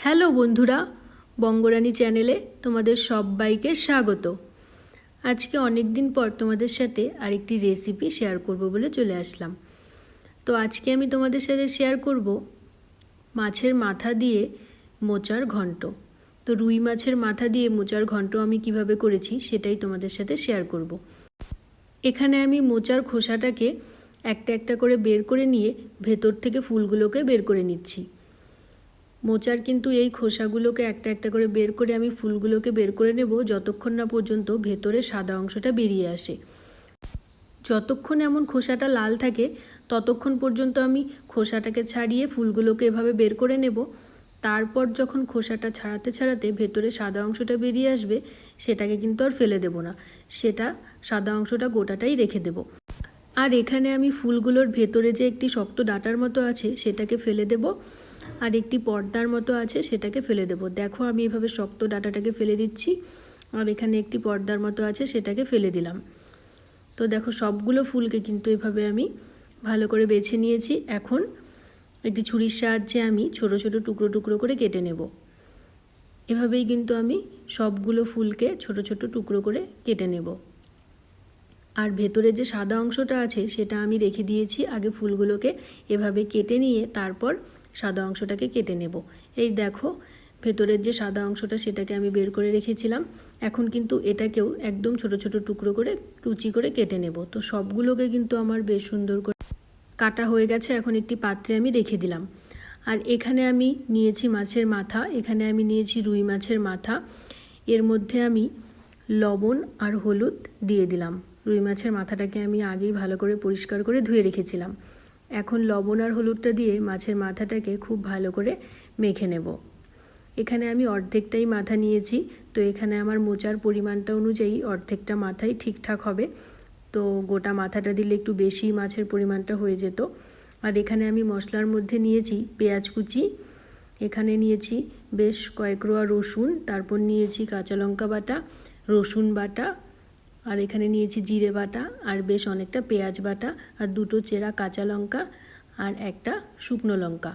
Hello বন্ধুরা, বঙ্গরানী চ্যানেলে তোমাদের সবাইকে স্বাগত। আজকে অনেক দিন পর তোমাদের সাথে আরেকটি রেসিপি শেয়ার করব বলে চলে আসলাম। তো আজকে আমি তোমাদের সাথে শেয়ার করব মাছের মাথা দিয়ে মোচার ঘন্ট। তো রুই মাছের মাথা দিয়ে মোচার ঘন্ট আমি কীভাবে করেছি সেটাই তোমাদের সাথে শেয়ার করব। এখানে আমি মোচার খোসাটাকে একটা একটা করে বের করে নিয়ে ভেতর থেকে ফুলগুলোকে বের করে নিচ্ছি। মোচার কিন্তু এই খোসাগুলোকে একটা একটা করে বের করে আমি ফুলগুলোকে বের করে নেব যতক্ষণ না পর্যন্ত ভেতরে সাদা অংশটা বেরিয়ে আসে। যতক্ষণ এমন খোসাটা লাল থাকে, ততক্ষণ পর্যন্ত আমি খোসাটাকে ছাড়িয়ে ফুলগুলোকে এভাবে বের করে নেব। তারপর যখন খোসাটা ছাড়াতে ছাড়াতে ভেতরে সাদা অংশটা বেরিয়ে আসবে, সেটাকে কিন্তু আর ফেলে দেব না। সেটা সাদা অংশটা গোটাটাই রেখে দেব। আর এখানে আমি ফুলগুলোর ভেতরে যে একটি শক্ত ডাটার মতো আছে, সেটাকে ফেলে দেব। আর একটি পর্দার মতো আছে, সেটাকে ফেলে দেব। দেখো, আমি এভাবে শক্ত ডাটাটাকে ফেলে দিচ্ছি। আর এখানে একটি পর্দার মতো আছে, সেটাকে ফেলে দিলাম। তো দেখো, সবগুলো ফুলকে কিন্তু এভাবে আমি ভালো করে বেছে নিয়েছি। এখন একটি ছুরির সাহায্যে আমি ছোট ছোট টুকরো টুকরো করে কেটে নেব। এভাবেই কিন্তু আমি সবগুলো ফুলকে ছোট ছোট টুকরো করে কেটে নেব। আর ভেতরে যে সাদা অংশটা আছে, সেটা আমি রেখে দিয়েছি। আগে ফুলগুলোকে এভাবে কেটে নিয়ে তারপর সাদা অংশটাকে কেটে নেব। এই দেখো, ভেতরের যে সাদা অংশটা সেটাকে আমি বের করে রেখেছিলাম। এখন কিন্তু এটাকেও একদম ছোট ছোট টুকরো করে কুচি করে কেটে নেব। তো সবগুলোকে কিন্তু আমার বেশ সুন্দর করে কাটা হয়ে গেছে। এখন একটি পাত্রে আমি রেখে দিলাম। আর এখানে আমি নিয়েছি মাছের মাথা, এখানে আমি নিয়েছি রুই মাছের মাথা। এর মধ্যে আমি লবণ আর হলুদ দিয়ে দিলাম। রুই মাছের মাথাটাকে আমি আগেই ভালো করে পরিষ্কার করে ধুয়ে রেখেছিলাম। এখন লবণ আর হলুদটা দিয়ে মাছের মাথাটাকে খুব ভালো করে মেখে নেব। এখানে আমি অর্ধেকটাই মাথা নিয়েছি, তো এখানে আমার মোচার পরিমাণটা অনুযায়ী অর্ধেকটা মাথাই ঠিকঠাক হবে। তো গোটা মাথাটা দিলে একটু বেশি মাছের পরিমাণটা হয়ে যেত। আর এখানে আমি মশলার মধ্যে নিয়েছি পেঁয়াজ কুচি, এখানে নিয়েছি বেশ কয়েক রোয়া রসুন, তারপর নিয়েছি কাঁচা লঙ্কা বাটা, রসুন বাটা আর এখানে নিয়েছি জিরে বাটা আর বেশ অনেকটা পেঁয়াজ বাটা আর দুটো চেরা কাঁচা লঙ্কা আর একটা শুকনো লঙ্কা।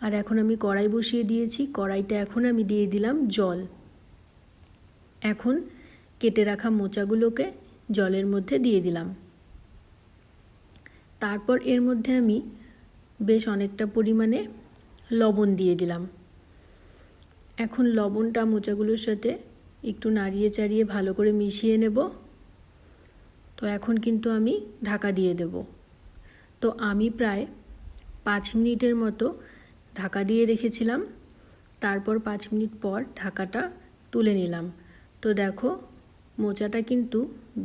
আর এখন আমি কড়াই বসিয়ে দিয়েছি কড়াইতে এখন আমি দিয়ে দিলাম জল। এখন কেটে রাখা মোচাগুলোকে জলের মধ্যে দিয়ে দিলাম। তারপর এর মধ্যে আমি বেশ অনেকটা পরিমাণে লবণ দিয়ে দিলাম। এখন লবণটা মোচাগুলোর সাথে একটু নাড়িয়ে চাড়িয়ে ভালো করে মিশিয়ে নেব। তো এখন কিন্তু আমি ঢাকা দিয়ে দেব। তো আমি প্রায় পাঁচ মিনিটের মতো ঢাকা দিয়ে রেখেছিলাম। তারপর পাঁচ মিনিট পর ঢাকাটা তুলে নিলাম। তো দেখো, মোচাটা কিন্তু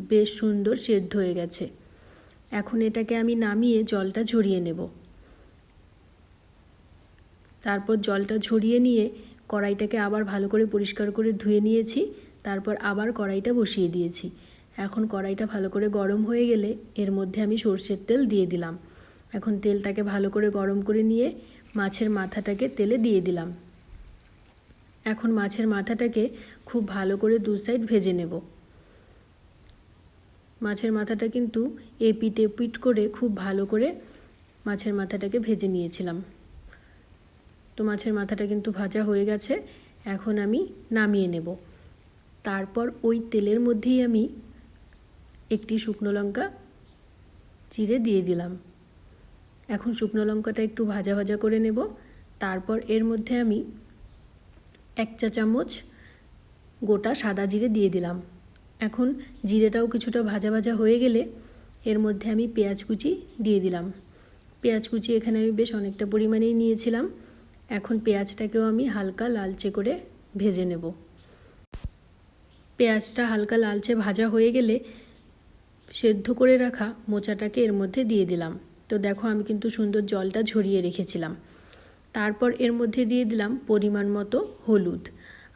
বেশ সুন্দর সেদ্ধ হয়ে গেছে। এখন এটাকে আমি নামিয়ে জলটা ঝরিয়ে নেব। তারপর জলটা ঝরিয়ে নিয়ে কড়াইটাকে আবার ভালো করে পরিষ্কার করে ধুয়ে নিয়েছি, তারপর আবার কড়াইটা বসিয়ে দিয়েছি। এখন কড়াইটা ভালো করে গরম হয়ে গেলে এর মধ্যে আমি সর্ষের তেল দিয়ে দিলাম। এখন তেলটাকে ভালো করে গরম করে নিয়ে মাছের মাথাটাকে তেলে দিয়ে দিলাম। এখন মাছের মাথাটাকে খুব ভালো করে দু সাইড ভেজে নেব। মাছের মাথাটা কিন্তু এপিট এপিট করে খুব ভালো করে মাছের মাথাটাকে ভেজে নিয়েছিলাম। তো মাছের মাথাটা কিন্তু ভাজা হয়ে গেছে, এখন আমি নামিয়ে নেব। তারপর ওই তেলের মধ্যেই আমি একটি শুকনো লঙ্কা চিড়ে দিয়ে দিলাম। এখন শুকনো লঙ্কাটা একটু ভাজা ভাজা করে নেব। তারপর এর মধ্যে আমি এক চা চামচ গোটা সাদা জিরে দিয়ে দিলাম। এখন জিরেটাও কিছুটা ভাজা ভাজা হয়ে গেলে এর মধ্যে আমি পেঁয়াজ কুচি দিয়ে দিলাম। পেঁয়াজ কুচি এখানে আমি বেশ অনেকটা পরিমাণেই নিয়েছিলাম। এখন পেঁয়াজটাকেও আমি হালকা লালচে করে ভেজে নেব। পেঁয়াজটা হালকা লালচে ভাজা হয়ে গেলে সেদ্ধ করে রাখা মোচাটাকে এর মধ্যে দিয়ে দিলাম। তো দেখো আমি কিন্তু সুন্দর জলটা ঝরিয়ে রেখেছিলাম। তারপর এর মধ্যে দিয়ে দিলাম পরিমাণ মতো হলুদ।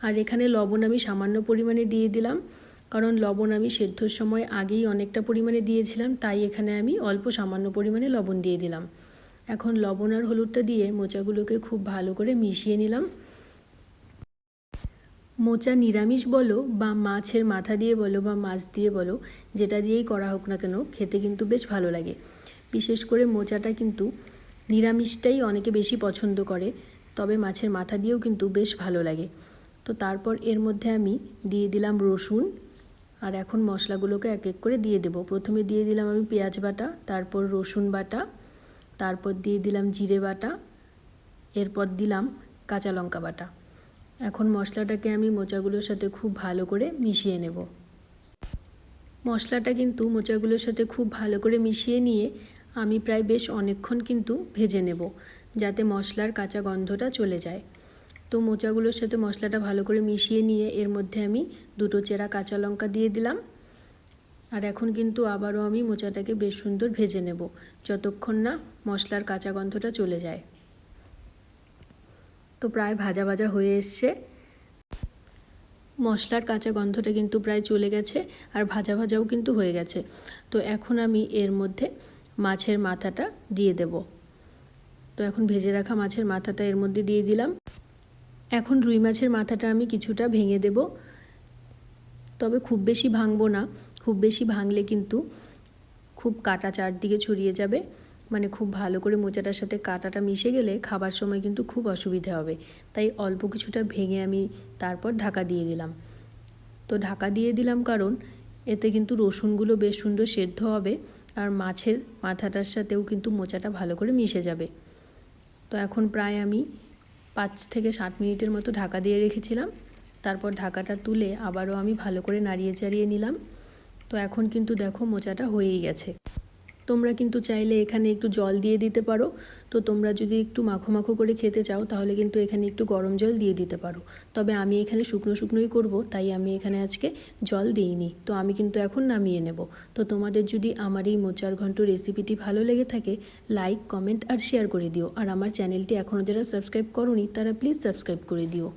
আর এখানে লবণ আমি সামান্য পরিমাণে দিয়ে দিলাম, কারণ লবণ আমি সেদ্ধর সময় আগেই অনেকটা পরিমাণে দিয়েছিলাম, তাই এখানে আমি অল্প সামান্য পরিমাণে লবণ দিয়ে দিলাম। এখন লবণ আর হলুদটা দিয়ে মোচাগুলোকে খুব ভালো করে মিশিয়ে নিলাম। মোচা নিরামিষ বলো বা মাছের মাথা দিয়ে বলো বা মাছ দিয়ে বলো, যেটা দিয়েই করা হোক না কেন, খেতে কিন্তু বেশ ভালো লাগে। বিশেষ করে মোচাটা কিন্তু নিরামিষটাই অনেকে বেশি পছন্দ করে, তবে মাছের মাথা দিয়েও কিন্তু বেশ ভালো লাগে। তো তারপর এর মধ্যে আমি দিয়ে দিলাম রসুন, আর এখন মশলাগুলোকে এক এক করে দিয়ে দেবো। প্রথমে দিয়ে দিলাম আমি পেঁয়াজ বাটা, তারপর রসুন বাটা তারপর দিয়ে দিলাম জিরে বাটা, এরপর দিলাম কাঁচা লঙ্কা বাটা। এখন মশলাটাকে আমি মোচাগুলোর সাথে খুব ভালো করে মিশিয়ে নেব। মশলাটা কিন্তু মোচাগুলোর সাথে খুব ভালো করে মিশিয়ে নিয়ে আমি প্রায় বেশ অনেকক্ষণ কিন্তু ভেজে নেব, যাতে মশলার কাঁচা গন্ধটা চলে যায়। তো মোচাগুলোর সাথে মশলাটা ভালো করে মিশিয়ে নিয়ে এর মধ্যে আমি দুটো চেরা কাঁচা লঙ্কা দিয়ে দিলাম। আর এখন কিন্তু আবারও আমি মোচাটাকে বেশ সুন্দর ভেজে নেব, যতক্ষণ না মশলার কাঁচা গন্ধটা চলে যায়। তো প্রায় ভাজা ভাজা হয়ে এসছে। মশলার কাঁচা গন্ধটা কিন্তু প্রায় চলে গেছে আর ভাজা ভাজাও কিন্তু হয়ে গেছে। তো এখন আমি এর মধ্যে মাছের মাথাটা দিয়ে দেব। তো এখন ভেজে রাখা মাছের মাথাটা এর মধ্যে দিয়ে দিলাম। এখন রুই মাছের মাথাটা আমি কিছুটা ভেঙে দেব। তবে খুব বেশি ভাঙবো না। খুব বেশি ভাঙলে কিন্তু খুব কাটা চারদিকে ছড়িয়ে যাবে। মানে খুব ভালো করে মোচাটার সাথে কাটাটা মিশে গেলে খাবার সময় কিন্তু খুব অসুবিধা হবে। তাই অল্প কিছুটা ভেঙে আমি তারপর ঢাকা দিয়ে দিলাম। তো ঢাকা দিয়ে দিলাম কারণ এতে কিন্তু রসুনগুলো বেশ সুন্দর সেদ্ধ হবে আর মাছের মাথাটার সাথেও কিন্তু মোচাটা ভালো করে মিশে যাবে। তো এখন প্রায় আমি পাঁচ থেকে সাত মিনিটের মতো ঢাকা দিয়ে রেখেছিলাম। তারপর ঢাকাটা তুলে আবারও আমি ভালো করে নাড়িয়ে চাড়িয়ে নিলাম। তো এখন কিন্তু দেখো মোচাটা হয়েই গেছে। তোমরা কিন্তু চাইলে এখানে একটু জল দিয়ে দিতে পারো। তো তোমরা যদি একটু মাখো মাখো করে খেতে চাও, তাহলে কিন্তু এখানে একটু গরম জল দিয়ে দিতে পারো। তবে আমি এখানে শুকনো শুকনোই করব, তাই আমি এখানে আজকে জল দিইনি। তো আমি কিন্তু এখন নামিয়ে নেব। তো তোমাদের যদি আমার এই মোচার ঘন্ট রেসিপিটি ভালো লেগে থাকে, লাইক, কমেন্ট আর শেয়ার করে দিও। আর আমার চ্যানেলটি এখনও যারা সাবস্ক্রাইব করনি, তারা প্লিজ সাবস্ক্রাইব করে দিও।